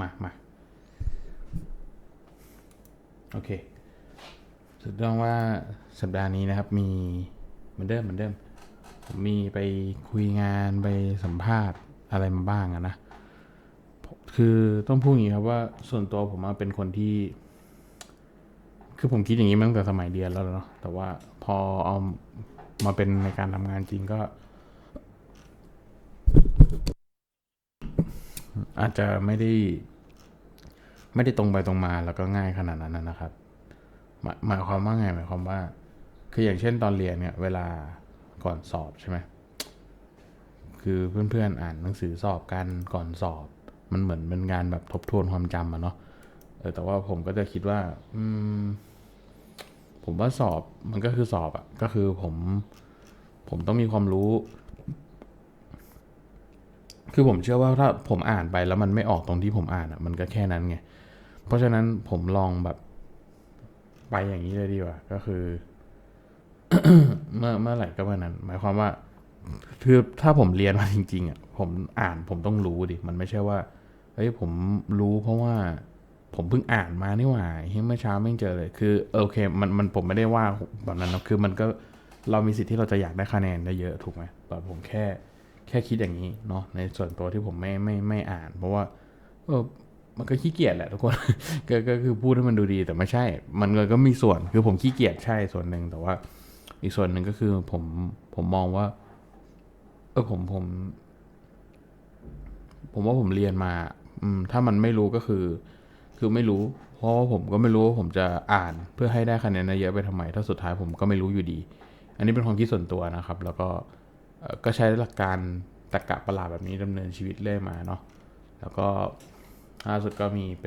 มามาโอเคสุดต้องว่าสัปดาห์นี้นะครับ มีเหมือนเดิมเหมือนเดิมผมมีไปคุยงานไปสัมภาษณ์อะไรมาบ้างอะนะ คือต้องพูดอย่างนี้ครับว่าส่วนตัวผมเป็นคนที่ คือผมคิดอย่างนี้มาตั้งแต่สมัยเรียนแล้วเนาะแต่ว่าพอเอามาเป็นในการทำงานจริงก็ อาจจะไม่ได้ ไม่ได้ตรงไปตรงมาแล้วก็ง่ายขนาดนั้นนะครับหมายหมายความว่าไงหมายความว่า คืออย่างเช่นตอนเรียนเนี่ยเวลาก่อนสอบใช่ไหมคือเพื่อนๆอ่านหนังสือสอบกันก่อนสอบ มันเหมือนเป็นการแบบทบทวนความจำอะเนาะแต่ว่าผมก็จะคิดว่า อืม ผมว่าสอบมันก็คือสอบอะก็คือผม ผมต้องมีความรู้ คือผมเชื่อว่าถ้าผมอ่านไปแล้วมันไม่ออกตรงที่ผมอ่านอะ มันก็แค่นั้นไง เพราะฉะนั้นผมลองแบบไปอย่างนี้เลยดีกว่า ก็คือ เมื่อเมื่อไหร่ก็เมื่อนั้น หมายความว่าคือถ้าผมเรียนมาจริง ๆอะผมอ่านผมต้องรู้ดิ มันไม่ใช่ว่าเฮ้ยผมรู้เพราะว่าผมเพิ่งอ่านมานี่หว่าเฮ้ยเมื่อเช้าไม่เจอเลย คือโอเค มันมันผมไม่ได้ว่าแบบนั้นนะคือมันก็เรามีสิทธิ์ที่เราจะอยากได้คะแนนได้เยอะถูกไหมแต่ผมแค่ ค่คิดอย่างนี้เนาะในส่วนตัวที่ผมไม่ไม่ไม่อ่าน เพราะว่าเออมันก็ขี้เกียจแหละทุกคนก็ก็คือพูดให้มันดูดีแต่ไม่ใช่ มันก็มีส่วนคือผมขี้เกียจใช่ส่วนหนึ่งแต่ว่าอีกส่วนหนึ่งก็คือผมผมมองว่า เออผมผม ผมว่าผมเรียนมา อืม ถ้ามันไม่รู้ก็คือ คือไม่รู้ เพราะว่าผมก็ไม่รู้ว่าผมจะอ่านเพื่อให้ได้คะแนนเยอะไปทำไม ถ้าสุดท้ายผมก็ไม่รู้อยู่ดี อันนี้เป็นความคิดส่วนตัวนะครับ แล้วก็ ก็ใช้หลักการตรรกะประหลาดแบบนี้ดำเนินชีวิตเรื่อยมาเนาะแล้วก็ล่าสุดก็มีไป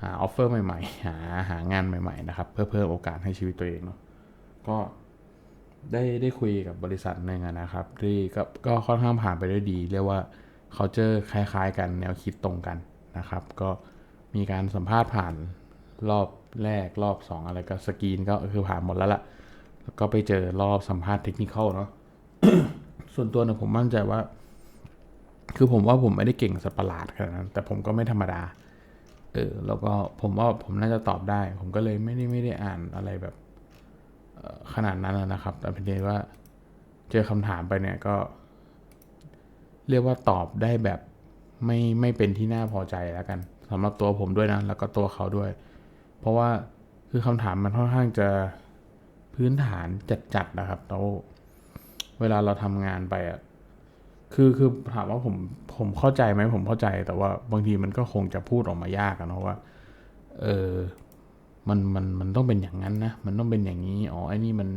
หาออฟเฟอร์ใหม่ๆ หาหางานใหม่ ๆ นะครับ เพื่อเพิ่มโอกาสให้ชีวิตตัวเองเนาะก็ได้ได้คุยกับบริษัทหนึ่งนะครับ ที่ก็ก็ค่อนข้างผ่านไปได้ดี เรียกว่าเขาเจอคล้าย ๆ กันแนวคิดตรงกันนะครับ ก็มีการสัมภาษณ์ผ่านรอบแรกรอบ 2 อะไรก็สกรีนก็คือผ่านหมดแล้วล่ะแล้วก็ไปเจอรอบสัมภาษณ์เทคนิคเนาะ ส่วนตัวเนี่ยผมมั่นใจว่า คือผมว่าผมไม่ได้เก่งสัตว์ประหลาดขนาดนั้น แต่ผมก็ไม่ธรรมดา เออ แล้วก็ผมว่าผมน่าจะตอบได้ ผมก็เลยไม่ได้ไม่ได้อ่านอะไรแบบออขนาดนั้นนะครับ แต่เพียงแต่ว่า เจอคำถามไปเนี่ยก็ เรียกว่าตอบได้แบบไม่ไม่เป็นที่น่าพอใจแล้วกันสำหรับตัวผมด้วยนะ แล้วก็ตัวเขาด้วย เพราะว่าคือคำถามมันค่อนข้างจะพื้นฐานจัดๆนะครับแล้ว เวลาเราทำงานไปอะคือคือถามว่าผมผมเข้าใจไหมผมเข้าใจ แต่ว่าบางทีมันก็คงจะพูดออกมายากอะเนาะว่า เออมันมันมันต้องเป็นอย่างนั้นนะมันต้องเป็นอย่างนี้อ๋อไอ้นี่มัน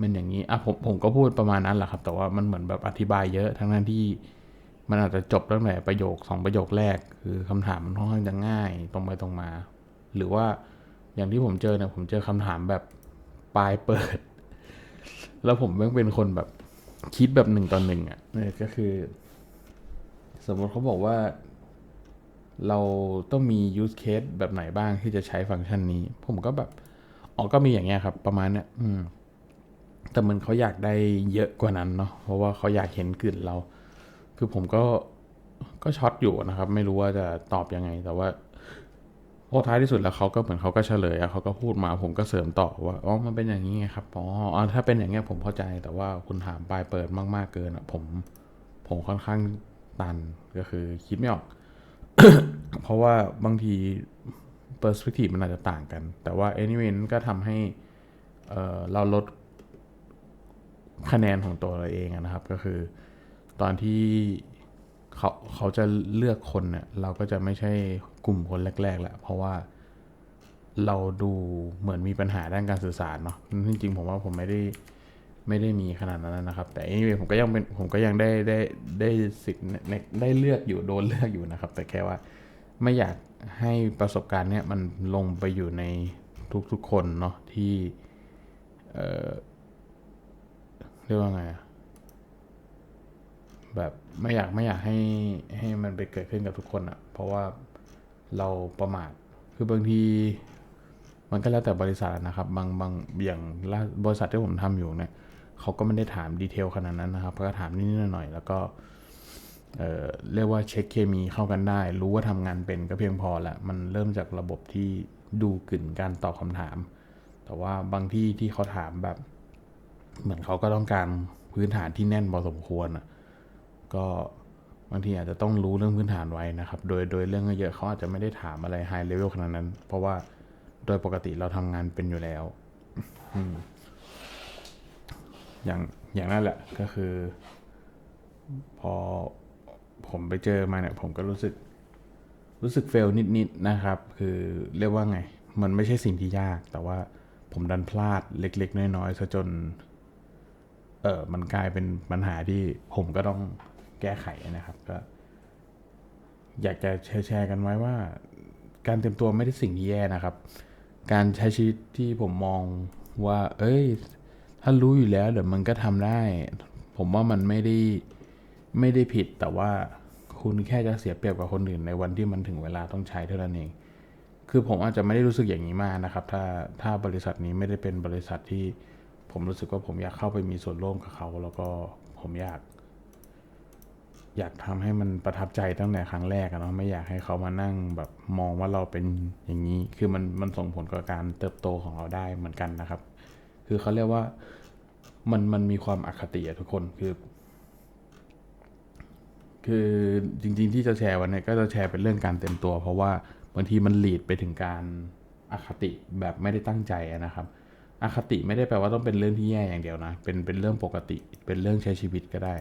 มันอย่างนี้อะผมผมก็พูดประมาณนั้นแหละครับ แต่ว่ามันเหมือนแบบอธิบายเยอะทั้งนั้นที่มันอาจจะจบตั้งแต่ประโยคสองประโยคแรก คือคำถามมันค่อนข้างจะง่ายตรงไปตรงมา หรือว่าอย่างที่ผมเจอเนี่ยผมเจอคำถามแบบปลายเปิด แล้วผมเป็นคนแบบ คิดแบบหนึ่งต่อหนึ่งอะเนี่ยก็คือ สมมติเขาบอกว่า เราต้องมี use case แบบไหนบ้างที่จะใช้ฟังก์ชันนี้ ผมก็แบบอ๋อก็มีอย่างเงี้ยครับ ประมาณเนี้ยอืม แต่มันเขาอยากได้เยอะกว่านั้นเนาะเพราะว่าเขาอยากเห็นกลิ่นเรา คือผมก็ก็ช็อตอยู่นะครับ ไม่รู้ว่าจะตอบยังไง แต่ว่า พอท้ายที่สุดแล้วเขาก็เหมือนเขาก็เฉลยอะเขาก็พูดมาผมก็เสริมต่อว่าอ๋อมันเป็นอย่างนี้ไงครับอ๋อถ้าเป็นอย่างเงี้ยผมเข้าใจแต่ว่าคุณถามปลายเปิดมากๆเกินอะผมผมค่อนข้างตันก็คือคิดไม่ออก เพราะว่าบางที perspective มันอาจจะต่างกัน แต่ว่า anyway นั้นก็ทำให้เเราลดคะแนนของตัวเราเองนะครับ ก็คือ ตอนที่ เขาเขาจะเลือกคนเนี่ยเราก็จะไม่ใช่กลุ่มคนแรกๆแหละเพราะว่าเราดูเหมือนมีปัญหาด้านการสื่อสารเนาะจริงๆผมว่าผมไม่ได้ไม่ได้มีขนาดนั้นนะครับ แต่ anyway ผมก็ยังเป็นผมก็ยังได้ได้ได้สิทธิ์ในได้เลือกอยู่โดนเลือกอยู่นะครับ แต่แค่ว่าไม่อยากให้ประสบการณ์เนี่ยมันลงไปอยู่ในทุกๆคนเนาะที่เออเรียกว่าไงอะ แบบไม่อยากไม่อยากให้ให้มันไปเกิดขึ้นกับทุกคนอะเพราะว่าเราประมาท คือบางทีมันก็แล้วแต่บริษัทนะครับ บางบางอย่างบริษัทที่ผมทำอยู่เนี่ยเขาก็ไม่ได้ถามดีเทลขนาดนั้นนะครับเขาก็ถามนิดๆหน่อยแล้วก็เอ่อเรียกว่าเช็คเคมีเข้ากันได้ รู้ว่าทำงานเป็นก็เพียงพอละมันเริ่มจากระบบที่ดูกึ่นการตอบคำถาม แต่ว่าบางที่ที่เขาถามแบบ เหมือนเขาก็ต้องการพื้นฐานที่แน่นพอสมควรอะ ก็บางทีอาจจะต้องรู้เรื่องพื้นฐานไว้นะครับ โดยโดยเรื่องเยอะเขาอาจจะไม่ได้ถามอะไรไฮเลเวลขนาดนั้น เพราะว่าโดยปกติเราทำงานเป็นอยู่แล้ว อย่างอย่างนั้นแหละก็คือ พอผมไปเจอมาเนี่ย ผมก็รู้สึก รู้สึกเฟลนิดๆนะครับ คือเรียกว่าไง มันไม่ใช่สิ่งที่ยาก แต่ว่าผมดันพลาดเล็ก ๆ น้อยๆซะจน เออมันกลายเป็นปัญหาที่ผมก็ต้อง แก้ไขนะครับ ก็ อยากจะแชร์กันไว้ว่า การเตรียมตัวไม่ได้สิ่งที่แย่นะครับ การใช้ชีวิตที่ผมมองว่า เอ้ย ถ้ารู้อยู่แล้วเดี๋ยวมันก็ทำได้ ผมว่ามันไม่ได้ไม่ได้ผิดแต่ว่าคุณแค่จะเสียเปรียบกับคนอื่นในวันที่มันถึงเวลาต้องใช้เท่านั้นเอง คือผมอาจจะไม่ได้รู้สึกอย่างนี้มากนะครับ ถ้าถ้าบริษัทนี้ไม่ได้เป็นบริษัทที่ผมรู้สึกว่าผมอยากเข้าไปมีส่วนร่วมกับเขา แล้วก็ผมอยาก อยากทำให้มันประทับใจตั้งแต่ครั้งแรกอะเนาะไม่อยากให้เขามานั่งแบบมองว่าเราเป็นอย่างนี้ คือมันมันส่งผลกับการเติบโตของเราได้เหมือนกันนะครับ คือเขาเรียกว่ามันมันมีความอคติอะทุกคนคือ คือจริง ๆ ที่จะแชร์วันนี้ก็จะแชร์เป็นเรื่องการเต็มตัว เพราะว่าบางทีมันหลีดไปถึงการอคติแบบไม่ได้ตั้งใจนะครับอคติไม่ได้แปลว่าต้องเป็นเรื่องที่แย่อย่างเดียวนะ เป็นเป็นเรื่องปกติ เป็นเรื่องใช้ชีวิตก็ได้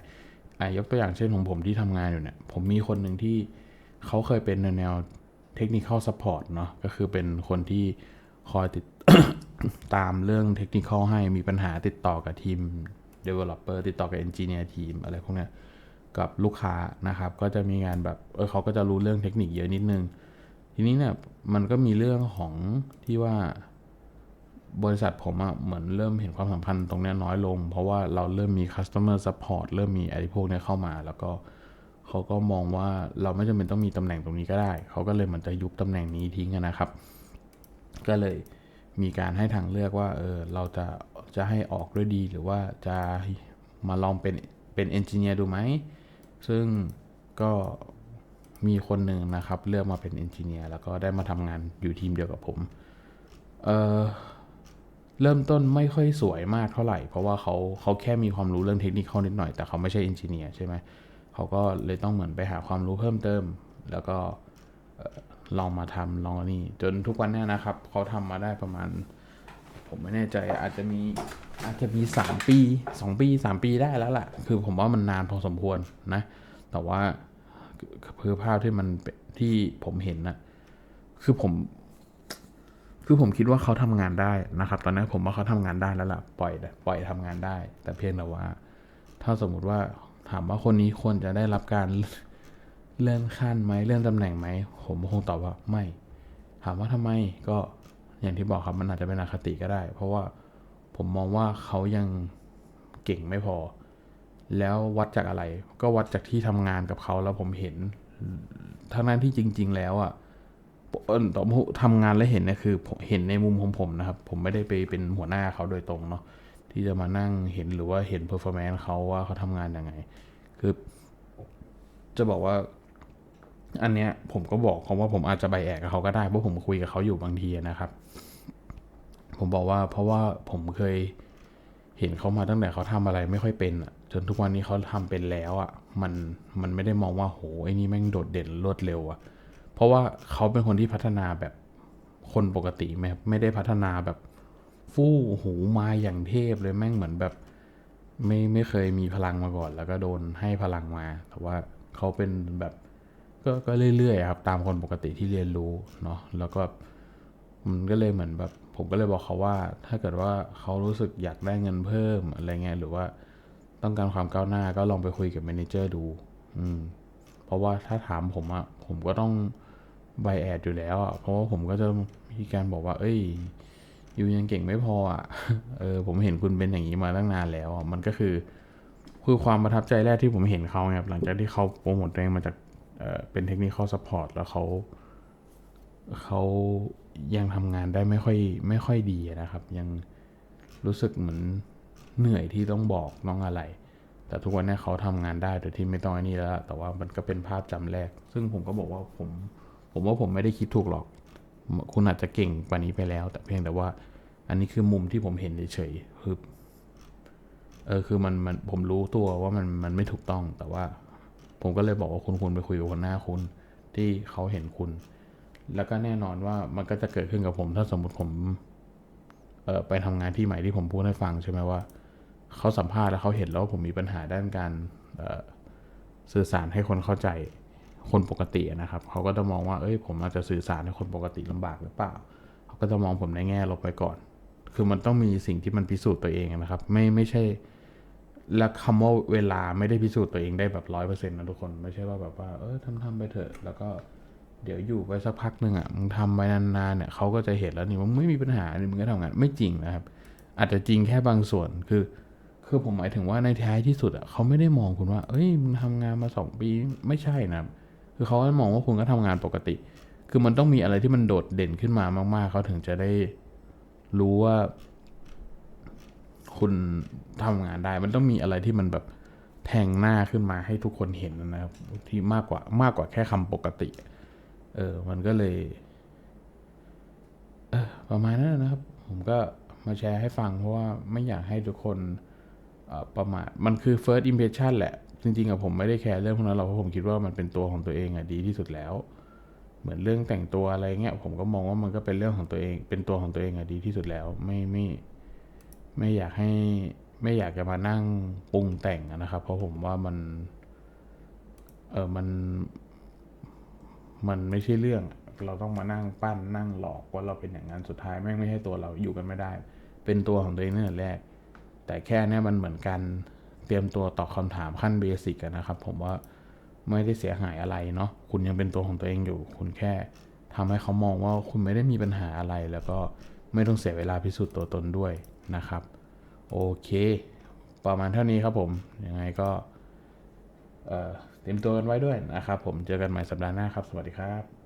ยกตัวอย่างเช่นของผมที่ทำงานอยู่เนี่ย ผมมีคนหนึ่งที่เขาเคยเป็นแนวเทคนิค l support เนาะก็คือเป็นคนที่คอยติดตามเรื่องเทคนิคให้มีปัญหาติดต่อกับทีม developer ติดต่อกับ engineer ทีมอะไรพวกเนี้ยกับลูกค้านะครับ ก็จะมีงานแบบเออเขาก็จะรู้เรื่องเทคนิคเยอะนิดนึง ทีนี้เนี่ยมันก็มีเรื่องของที่ว่า บริษัทผมอะเหมือนเริ่มเห็นความสำคัญตรงนี้น้อยลง เพราะว่าเราเริ่มมี customer support เริ่มมีอะไอ้พวกนี้เข้ามา แล้วก็เขาก็มองว่าเราไม่จำเป็นต้องมีตำแหน่งตรงนี้ก็ได้ เขาก็เลยเหมือนจะยุบตำแหน่งนี้ทิ้งนะครับ ก็เลยมีการให้ทางเลือกว่าเออเราจะจะให้ออกด้วยดี หรือว่าจะมาลองเป็นเป็นเอนจิเนียร์ดูไหม ซึ่งก็มีคนหนึ่งนะครับ เลือกมาเป็นเอนจิเนียร์แล้วก็ได้มาทำงานอยู่ทีมเดียวกับผม เออ เริ่มต้นไม่ค่อยสวยมากเท่าไหร่ เพราะว่าเขาเขาแค่มีความรู้เรื่องเทคนิคนิดหน่อย แต่เขาไม่ใช่เอนจิเนียร์ใช่ไหมเขาก็เลยต้องเหมือนไปหาความรู้เพิ่มเติม แล้วก็ลองมาทำลองนี่จนทุกวันนี้นะครับเขาทำมาได้ประมาณ ผมไม่แน่ใจอาจจะมีอาจจะมีสามปีสองปีสามปีได้แล้วล่ะ คือผมว่ามันนานพอสมควรนะ แต่ว่าคือภาพที่มันที่ผมเห็นนะคือผม คือผมคิดว่าเขาทำงานได้นะครับ ตอนนี้ผมว่าเขาทำงานได้แล้วล่ะปล่อยปล่อยทำงานได้ แต่เพียงแต่ว่า ถ้าสมมุติว่าถามว่าคนนี้ควรจะได้รับการเลื่อนขั้นไหมเลื่อนตำแหน่งไหมผมคงตอบว่าไม่ ถามว่าทำไมก็อย่างที่บอกครับมันอาจจะเป็นอคติก็ได้ เพราะว่าผมมองว่าเขายังเก่งไม่พอ แล้ววัดจากอะไร ก็วัดจากที่ทำงานกับเขาแล้วผมเห็นทั้งนั้นที่จริง ๆ แล้วอะ่ะ ตอนทำงานแล้วเห็นนี่ยคือเห็นในมุมของผมนะครับ ผมไม่ได้ไปเป็นหัวหน้าเขาโดยตรงเนาะที่จะมานั่งเห็นหรือว่าเห็นเพอร์ฟอร์แมนซ์เขาว่าเขาทำงานยังไง คือจะบอกว่า อันเนี้ยผมก็บอกเขาว่าผมอาจจะใบแอกกับเขาก็ได้เพราะผมคุยกับเขาอยู่บางทีนะครับ ผมบอกว่าเพราะว่าผมเคยเห็นเขามาตั้งแต่เขาทำอะไรไม่ค่อยเป็นอะจนทุกวันนี้เขาทำเป็นแล้วอะมันมันไม่ได้มองว่าโหไอ้นี่แม่งโดดเด่นรวดเร็วอะ ราะว่าเขาเป็นคนที่พัฒนาแบบคนปกติไม่ไม่ได้พัฒนาแบบฟู่หูมาอย่างเทพเลยแม่งเหมือนแบบ ไม่ไม่เคยมีพลังมาก่อน แล้วก็โดนให้พลังมา แต่ว่าเขาเป็นแบบก็ก็เรื่อยๆครับ ตามคนปกติที่เรียนรู้เนาะแล้วก็มันก็เลยเหมือนแบบ ผมก็เลยบอกเขาว่า ถ้าเกิดว่าเขารู้สึกอยากได้เงินเพิ่มอะไรเงี้ยหรือว่าต้องการความก้าวหน้าก็ลองไปคุยกับแมเนเจอร์ดู อืม เพราะว่าถ้าถามผมอะผมก็ต้อง ไบแอดอยู่แล้วอะเพราะว่าผมก็จะมีการบอกว่า เอ้ยอยู่ยังเก่งไม่พออะเออผมเห็นคุณเป็นอย่างนี้มาตั้งนานแล้วอะมันก็คือ คือความประทับใจแรกที่ผมเห็นเขาเนี่ยหลังจากที่เขาโปรโมทตัวเองมาจากเออเป็นเทคนิคอลซัพพอร์ตแล้วเขาเขายังทำงานได้ไม่ค่อยไม่ค่อยดีนะครับ ยังรู้สึกเหมือนเหนื่อยที่ต้องบอกน้องอะไร แต่ทุกวันนี้เขาทำงานได้โดยที่ไม่ต้องไอ้นี่แล้ว แต่ว่ามันก็เป็นภาพจำแรก ซึ่งผมก็บอกว่าผม ผมว่าผมไม่ได้คิดถูกหรอก คุณอาจจะเก่งกว่านี้ไปแล้ว แต่เพียงแต่ว่า อันนี้คือมุมที่ผมเห็นเฉยๆคือเออคือมันมันผมรู้ตัวว่ามันมันไม่ถูกต้องแต่ว่า ผมก็เลยบอกว่าคุณคุณไปคุยกับคนหน้าคุณ ที่เขาเห็นคุณ แล้วก็แน่นอนว่ามันก็จะเกิดขึ้นกับผม ถ้าสมมติผมเออไปทำงานที่ใหม่ที่ผมพูดให้ฟังใช่ไหมว่าเขาสัมภาษณ์แล้วเขาเห็นแล้วว่าผมมีปัญหาด้านการสื่อสารให้คนเข้าใจ คนปกตินะครับเขาก็จะมองว่าเอ้ยผมอาจจะสื่อสารให้คนปกติลำบากหรือเปล่าเขาก็จะมองผมในแง่ลบไปก่อน คือมันต้องมีสิ่งที่มันพิสูจน์ตัวเองนะครับ ไม่ไม่ใช่ และคำว่าเวลาไม่ได้พิสูจน์ตัวเองได้แบบร้อยเปอร์เซ็นต์นะทุกคนไม่ใช่ว่าแบบว่าเออทำทำไปเถอะแล้วก็เดี๋ยวอยู่ไปสักพักหนึ่งอะมึงทำไปนานๆเนี่ยเขาก็จะเห็นแล้วนี่มึงไม่มีปัญหานี่มึงก็ทำงานไม่จริงนะครับ อาจจะจริงแค่บางส่วนคือ คือผมหมายถึงว่าในท้ายที่สุดอะเขาไม่ได้มองคุณว่า เอ้ยมึงทำงานมาสองปีไม่ใช่นะครับ คือเขามองว่าคุณก็ทำงานปกติ คือมันต้องมีอะไรที่มันโดดเด่นขึ้นมามาก ๆ เขาถึงจะได้รู้ว่า คุณทำงานได้ มันต้องมีอะไรที่มันแบบแทงหน้าขึ้นมาให้ทุกคนเห็นนะครับที่มากกว่ามากกว่าแค่คำปกติ เออ มันก็เลย เออประมาณนั้นนะครับ ผมก็มาแชร์ให้ฟังเพราะว่าไม่อยากให้ทุกคนประมาท มันคือ first impression แหละ จริงๆอะผมไม่ได้แคร์เรื่องพวกนั้นหรอกเพราะผมคิดว่ามันเป็นตัวของตัวเองอะดีที่สุดแล้ว เหมือนเรื่องแต่งตัวอะไรเงี้ยผมก็มองว่ามันก็เป็นเรื่องของตัวเอง เป็นตัวของตัวเองอะดีที่สุดแล้ว ไม่ไม่ไม่อยากให้ไม่อยากจะมานั่งปรุงแต่งนะครับ เพราะผมว่ามัน เออมัน มันไม่ใช่เรื่อง เราต้องมานั่งปั้นนั่งหลอกว่าเราเป็นอย่างนั้นสุดท้ายแม่งไม่ให้ตัวเราอยู่กันไม่ได้ เป็นตัวของตัวเองนั่นแรก แต่แค่เนี้ยมันเหมือนกัน ตรียมตัวตอบคำถามขั้นเบสิกนะครับ ผมว่าไม่ได้เสียหายอะไรเนาะคุณยังเป็นตัวของตัวเองอยู่ คุณแค่ทำให้เขามองว่าคุณไม่ได้มีปัญหาอะไร แล้วก็ไม่ต้องเสียเวลาพิสูจน์ตัวตนด้วยนะครับ โอเค ประมาณเท่านี้ครับผม ยังไงก็เตรียมตัวกันไว้ด้วยนะครับ ผมเจอกันใหม่สัปดาห์หน้าครับ สวัสดีครับ